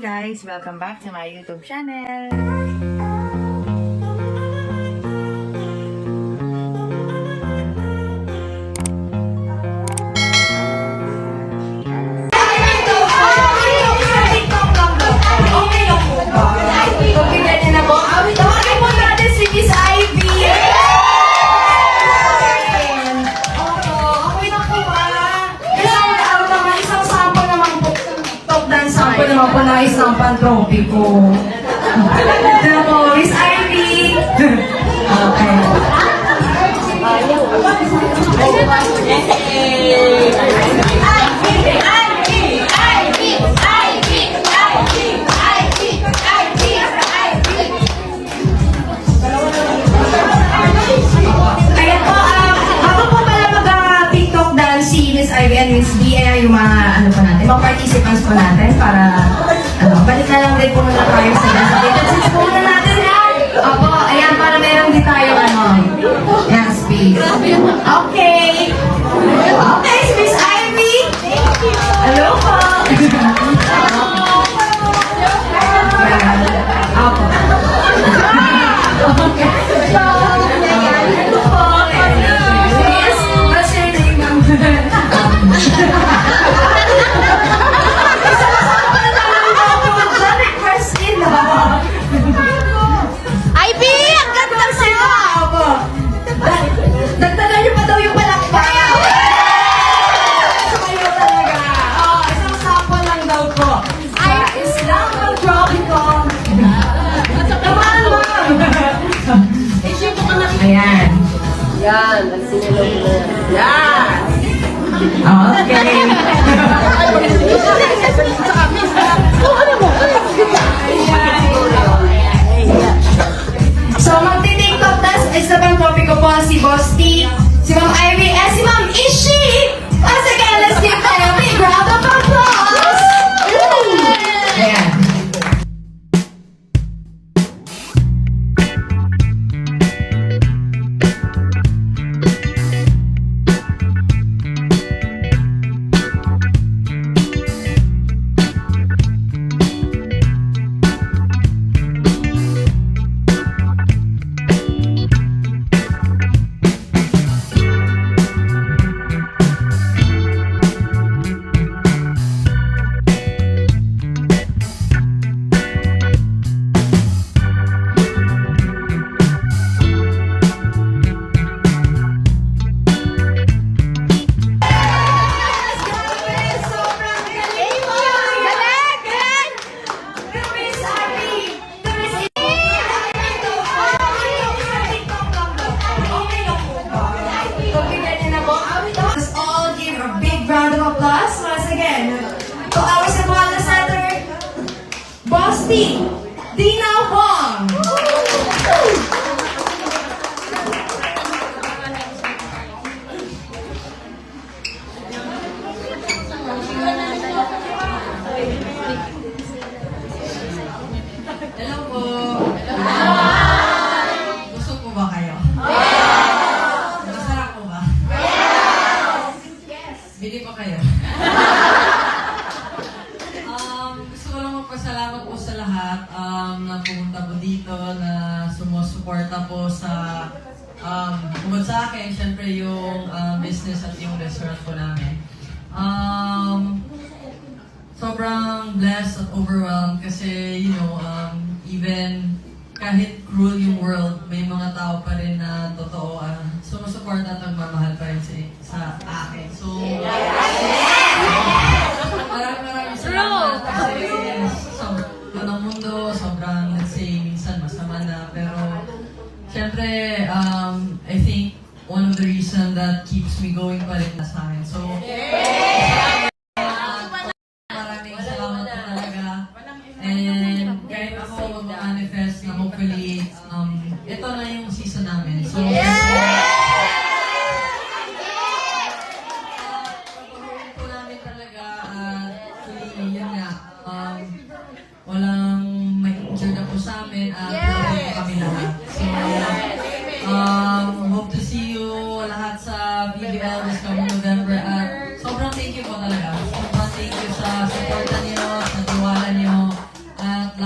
Guys! Welcome back to my YouTube channel! Sample naman po na isang pantropy ko. Po, Miss Ivy. Okay. Kaya mga participants po natin para, ano, balik na lang din po muna tayo sa dance. Yan, ang sinulog mo. Yan! Okay. Boss T, Dina Wong. Hello po. Gusto po ba kayo? Masarap po ba? Bili pa kayo. Po sa um, bukod sa akin, syempre yung um, business at yung restaurant po namin. Um, sobrang blessed at overwhelmed kasi, you know, um, even kahit cruel yung world, may mga tao pa rin na totoo ang sumusuporta at nagmamahal pa rin sa, sa akin. So, maraming maraming salamat syempre, um, I think one of the reason that keeps me going pa rin na sa akin. So,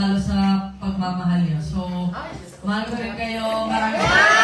panalo sa pagmamahal niyo. So, mahal ko rin kayo. Maraming